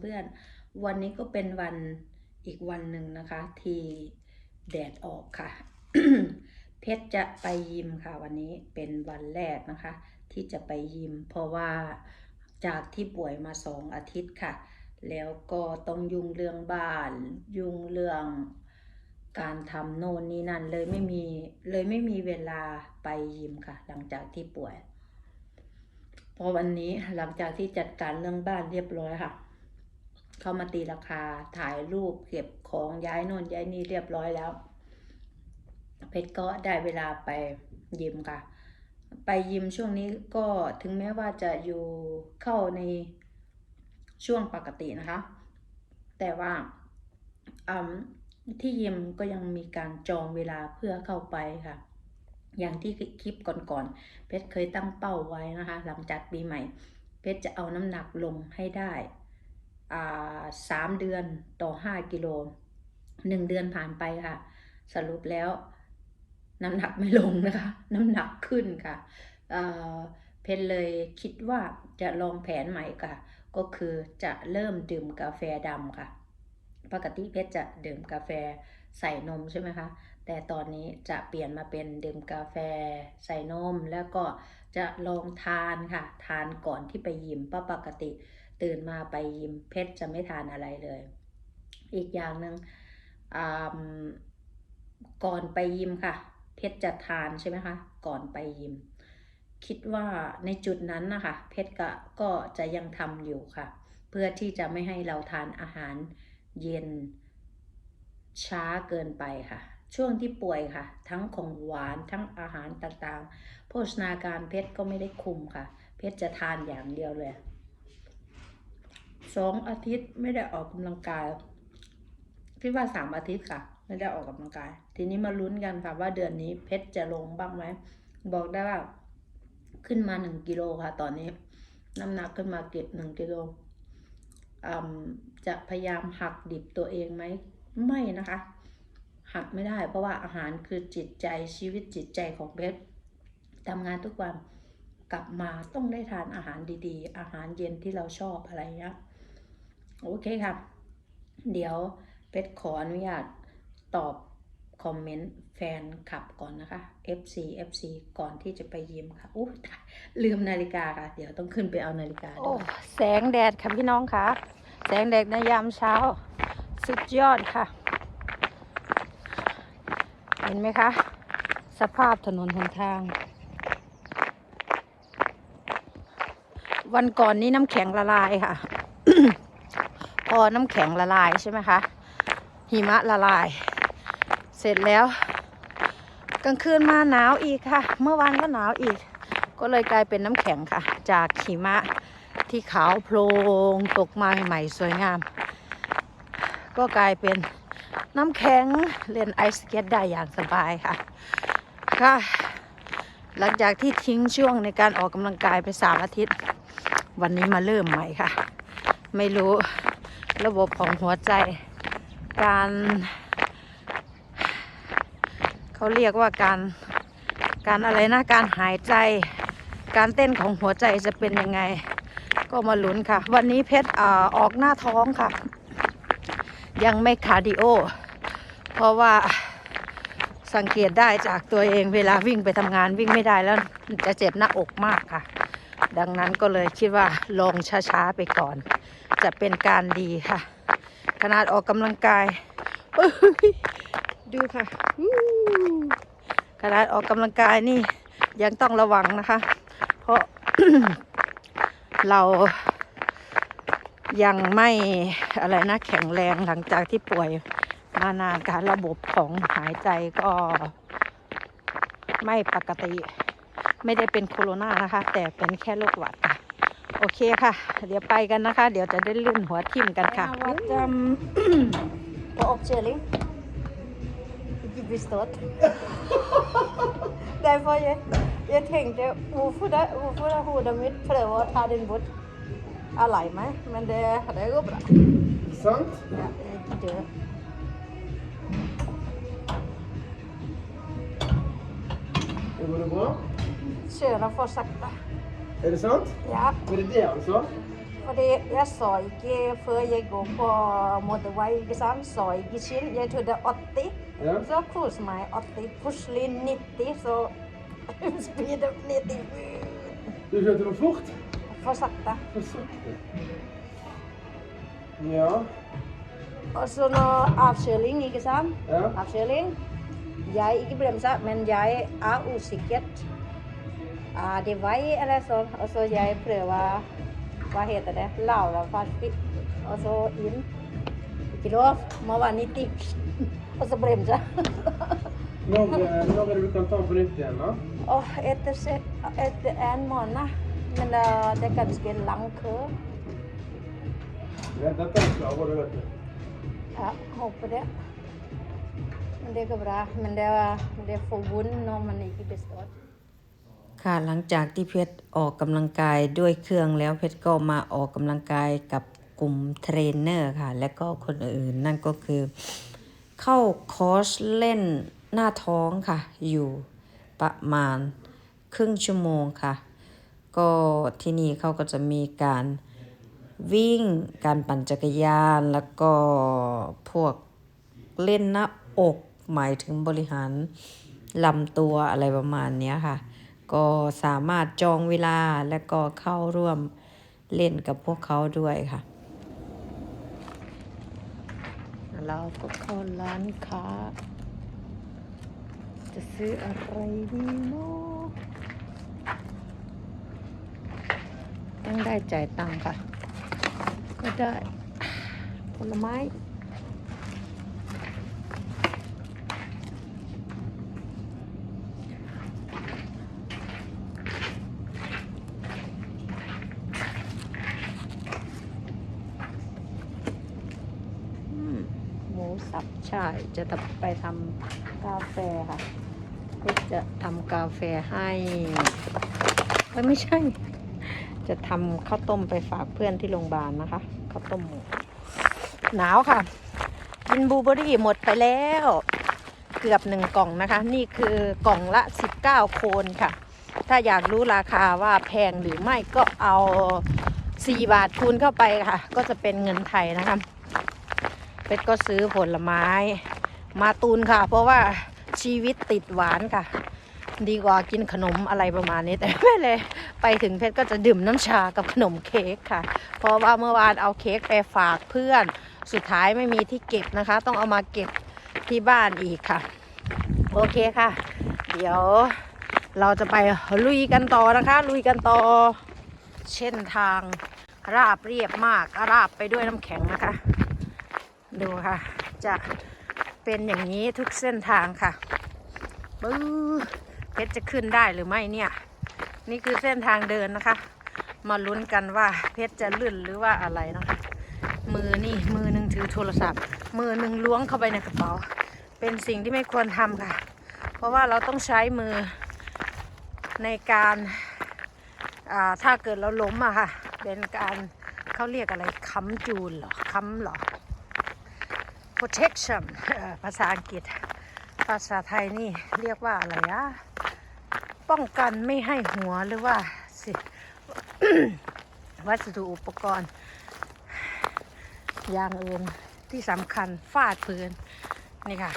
เพื่อนๆ วันนี้ก็เป็นวันอีกวันหนึ่งนะคะ ที่แดดออกค่ะ เพชรจะไปยิมค่ะ วันนี้เป็นวันแรกนะคะ ที่จะไปยิม เพราะว่าจากที่ป่วยมาสองอาทิตย์ค่ะ แล้วก็ต้องยุ่งเรื่องบ้าน ยุ่งเรื่องการทำโน่นนี่นั่นเลยไม่มีเลยไม่มีเวลาไปยิมค่ะ หลังจากที่ป่วย พอวันนี้หลังจากที่จัดการเรื่องบ้านเรียบร้อยค่ะ เขามาตีราคาถ่ายรูปเก็บของย้ายโน่นย้ายนี่เรียบร้อยแล้ว เพชรก็ได้เวลาไปยิมค่ะ ไปยิมช่วงนี้ก็ถึงแม้ว่าจะอยู่เข้าในช่วงปกตินะคะ แต่ว่าที่ยิมก็ยังมีการจองเวลาเพื่อเข้าไปค่ะ อย่างที่คลิปก่อนๆเพชรเคยตั้งเป้าไว้นะคะ หลังจากปีใหม่ เพชรจะเอาน้ำหนักลงให้ได้ สามเดือนต่อห้ากิโลหนึ่งเดือนผ่านไปค่ะ สรุปแล้ว น้ำหนักไม่ลงนะคะ น้ำหนักขึ้นค่ะเเพชเลยคิดว่าจะลองแผนใหม่ค่ะ ก็คือจะเริ่มดื่มกาแฟดำค่ะ ปกติเพชรจะดื่มกาแฟใส่นมใช่ไหมคะ แต่ตอนนี้จะเปลี่ยนมาเป็นดื่มกาแฟใส่นม แล้วก็จะลองทานค่ะ ทานก่อนที่ไปยิมเพราะปกติ ตื่นมาไปยิมเพชรจะไม่ทานอะไรเลย อีกอย่างหนึ่งอ่าก่อนไปยิมค่ะ เพชรจะทานใช่ไหมคะ ก่อนไปยิม คิดว่าในจุดนั้นนะคะเพชรก็ก็จะยังทำอยู่ค่ะ เพื่อที่จะไม่ให้เราทานอาหารเย็นช้าเกินไปค่ะ ช่วงที่ป่วยค่ะ ทั้งของหวานทั้งอาหารต่างๆ โภชนาการเพชรก็ไม่ได้คุมค่ะ เพชรจะทานอย่างเดียวเลย สองอาทิตย์ไม่ได้ออกกำลังกายคิดว่าสามอาทิตย์ค่ะ ไม่ได้ออกกำลังกาย ทีนี้มาลุ้นกันค่ะว่าเดือนนี้เพชรจะลงบ้างไหมบอกได้ว่า ขึ้นมาหนึ่งกิโลค่ะ ตอนนี้ น้ำหนักขึ้นมาเก็บหนึ่งกิโลจะพยายามหักดิบตัวเองไหมไม่นะคะ หักไม่ได้ เพราะว่าอาหารคือจิตใจชีวิตจิตใจของเพชรทำงานทุกวันกลับมาต้องได้ทานอาหารดีๆ อาหารเย็นที่เราชอบอะไรเงี้ย โอเคค่ะ เดี๋ยวเพชรขออนุญาตตอบคอมเมนต์แฟนคลับก่อนนะคะ FC FC ก่อนที่จะไปยิมค่ะอู้ตายลืมนาฬิกาค่ะ เดี๋ยวต้องขึ้นไปเอานาฬิกาโอ้ด้วยแสงแดดค่ะพี่น้องค่ะ แสงแดดในยามเช้า สุดยอดค่ะ เห็นไหมคะ สภาพถนนหนทาง วันก่อนนี้น้ำแข็งละลายค่ะ พอน้ำแข็งละลายใช่ไหมคะ หิมะละลาย เสร็จแล้ว กลางคืนมาหนาวอีกค่ะ เมื่อวานก็หนาวอีก ก็เลยกลายเป็นน้ำแข็งค่ะ จากหิมะที่ขาวโพลงตกมาใหม่สวยงาม ก็กลายเป็นน้ำแข็งเล่นไอสเก็ตได้อย่างสบายค่ะก็หลังจากที่ทิ้งช่วงในการออกกำลังกายไปสามอาทิตย์ วันนี้มาเริ่มใหม่ค่ะ ไม่รู้ ระบบของหัวใจ การ เขาเรียกว่าการการอะไรนะการหายใจ การเต้นของหัวใจจะเป็นยังไง ก็มาลุ้นค่ะ วันนี้เพชรอออกหน้าท้องค่ะ ยังไม่คาร์ดิโอ เพราะว่าสังเกตได้จากตัวเองเวลาวิ่งไปทำงานวิ่งไม่ได้แล้วจะเจ็บหน้าอกมากค่ะ ดังนั้นก็เลยคิดว่าลองช้าๆไปก่อน จะเป็นการดีค่ะ ขนาดออกกำลังกาย ดูค่ะขนาดออกกำลังกายนี่ยังต้องระวังนะคะ เพราะเรายังไม่อะไรนะแข็งแรงหลังจากที่ป่วยมานานการระบบของหายใจก็ ไม่ปกติ ไม่ได้เป็นโคโรนานะคะ แต่เป็นแค่โรคหวัดค่ะ โอเคค่ะ เดี๋ยวไปกันนะคะ เดี๋ยวจะได้ลื่นหัวทิ่มกันค่ะวัดจำ på oppkjøling. Ikke bestått. Derfor jeg, jeg tenkte hvorfor, det, hvorfor er hodet mitt prøver å ta den bort alene meg, men det, det går bra. Sant? Ja, jeg er ikke død. Går det bra? Kjører for sakte. Er det sant? Ja, Var det det han sa? Fordi jeg så ikke før jeg går på motorvei, ikke sant, så ikke skilt. Jeg trodde 80, Ja. så kurs meg 80. Plutselig 90, så speed up 90. Du kjørte noe fort? For sakte. For sakte. Ja. Og så nå avkjøling, ikke sant? Ja. Avkjøling. Jeg ikke bremser, men jeg er usikker. Er det vei eller sånn? Og så jeg prøver, hva heter det, lavere fart. Og så inn. Ikke lov, må være 90. Og så bremse. Når, eh, når er det du kan ta på nytt igjen, da? Og etter, se- etter en måned. Men uh, det er ganske lang kø. Ja, dette klarer du, vet du. Ja, håper det. Men det går bra. Men det, er- det er for vondt når man ikke består. ค่ะหลังจากที่เพชรออกกำลังกายด้วยเครื่องแล้วเพชรก็มาออกกำลังกายกับกลุ่มเทรนเนอร์ค่ะ และก็คนอื่นนั่นก็คือ เข้าคอร์สเล่นหน้าท้องค่ะ อยู่ประมาณครึ่งชั่วโมงค่ะ ก็ที่นี่เขาก็จะมีการวิ่งการปั่นจักรยานแล้วก็พวกเล่นหน้าอกหมายถึงบริหารลำตัวอะไรประมาณนี้ค่ะ ก็สามารถจองเวลาและก็เข้าร่วมเล่นกับพวกเขาด้วยค่ะ เราก็เข้าร้านค้า จะซื้ออะไรดีเนาะต้องได้จ่ายตังค์ค่ะ ก็ได้ผลไม้ อืมหมู สับใช่จะไปทำกาแฟค่ะเพชรจะทำกาแฟให้เอ้ยไม่ใช่ จะทำข้าวต้มไปฝากเพื่อนที่โรงพยาบาลนะคะข้าวต้มหมูหนาวค่ะ กินบลูเบอรี่หมดไปแล้ว เกือบหนึ่งกล่องนะคะ นี่คือกล่องละ 19 โคนค่ะ ถ้าอยากรู้ราคาว่าแพงหรือไม่ก็เอา 4 บาทคูณเข้าไปค่ะ ก็จะเป็นเงินไทยนะคะ เป็ดก็ซื้อผลไม้ มาตูนค่ะ เพราะว่าชีวิตติดหวานค่ะ ดีกว่ากินขนมอะไรประมาณนี้แต่ไม่เลย ไปถึงเพชรก็จะดื่มน้ำชากับขนมเค้กค่ะ เพราะว่าเมื่อวานเอาเค้กไปฝากเพื่อน สุดท้ายไม่มีที่เก็บนะคะ ต้องเอามาเก็บที่บ้านอีกค่ะ โอเคค่ะ เดี๋ยวเราจะไปลุยกันต่อนะคะ ลุยกันต่อ เช่นทางราบเรียบมาก ราบไปด้วยน้ำแข็งนะคะ ดูค่ะ จะเป็นอย่างนี้ทุกเส้นทางค่ะปื้อเพชรจะขึ้นได้หรือไม่เนี่ย นี่คือเส้นทางเดินนะคะ มาลุ้นกันว่าเพชรจะลื่นหรือว่าอะไรนะคะ มือนี่มือหนึ่งถือโทรศัพท์ มือหนึ่งล้วงเข้าไปในกระเป๋า เป็นสิ่งที่ไม่ควรทำค่ะ เพราะว่าเราต้องใช้มือในการถ้าเกิดเราล้มอะค่ะ เป็นการเขาเรียกอะไรค้ำจูนเหรอค้ำเหรอ protection ภาษาอังกฤษ ภาษาไทยนี่เรียกว่าอะไรอะป้องกันไม่ให้หัวหรือว่าสิวัสดุอุปกรณ์ อย่างอื่นที่สำคัญฟาดพื้นนี่ค่ะ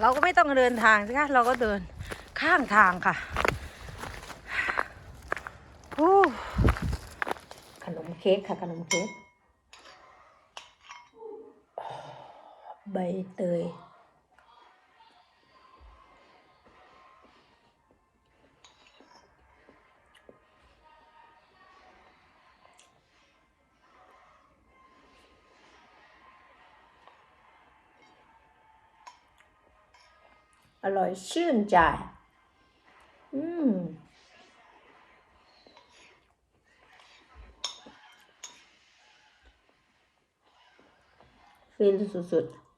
เราก็ไม่ต้องเดินทางสิคะเราก็เดินข้างทางค่ะขนมเค้กค่ะขนมเค้ก ใบเตย อร่อยชื่นใจ อืมฟินสุดๆ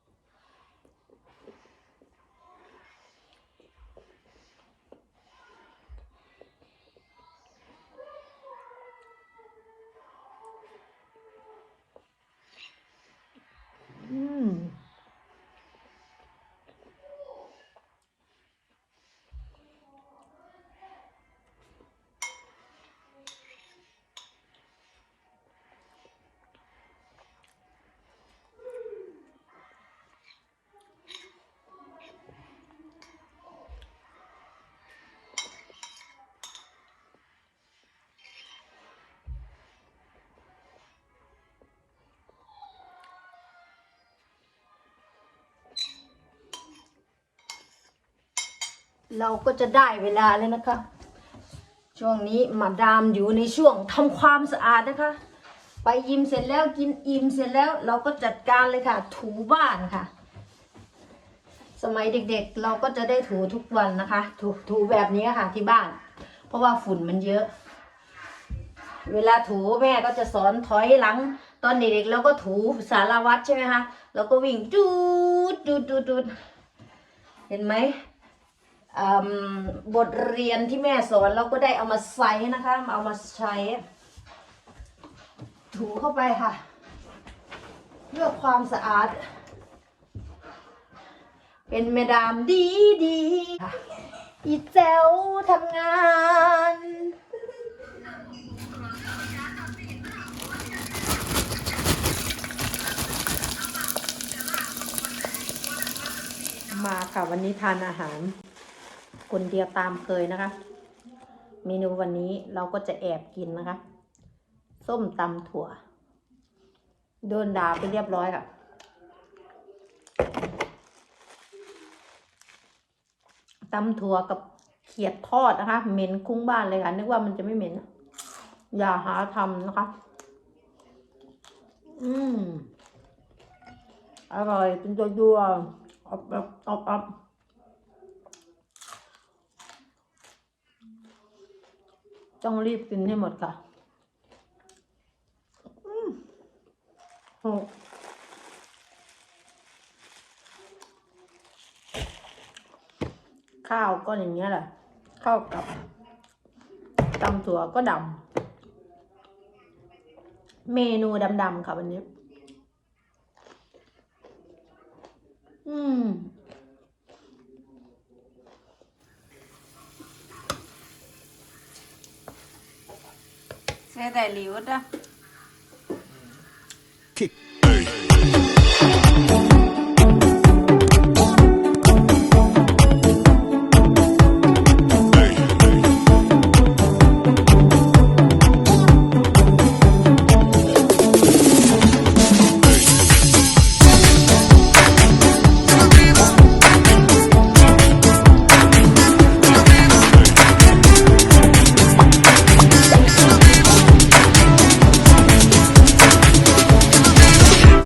เราก็จะได้เวลาแล้วนะคะ ช่วงนี้มาดามอยู่ในช่วงทำความสะอาดนะคะ ไปยิมเสร็จแล้วกินอิ่มเสร็จแล้วเราก็จัดการเลยค่ะ ถูบ้านค่ะ สมัยเด็กๆเราก็จะได้ถูทุกวันนะคะ ถูถูแบบนี้ค่ะที่บ้าน เพราะว่าฝุ่นมันเยอะ เวลาถูแม่ก็จะสอนถอยหลัง ตอนเด็กๆเราก็ถูสารวัตรใช่ไหมคะเราก็วิ่งจูดจูดจูดจูดเห็นไหม บทเรียนที่แม่สอนเราก็ได้เอามาใส่นะคะ เอามาใช้ ถูเข้าไปค่ะเพื่อความสะอาด เป็นแม่ดามดีดีๆอีแจวทำงานมาค่ะวันนี้ทานอาหาร คนเดียวตามเคยนะคะ เมนูวันนี้เราก็จะแอบกินนะคะ ส้มตำถั่ว โดนด่าไปเรียบร้อยค่ะตำถั่วกับเขียดทอดนะคะ เหม็นคุ้งบ้านเลยค่ะ นึกว่ามันจะไม่เหม็น อย่าหาทำนะคะ อืมอร่อยเป็นตัวยัวอบอบอบอบ ต้องรีบกินให้หมดค่ะข้าวก็อย่างเงี้ยแหละข้าวกับตำถั่วก็ดำเมนูดำๆค่ะวันนี้ อืม เสียแต่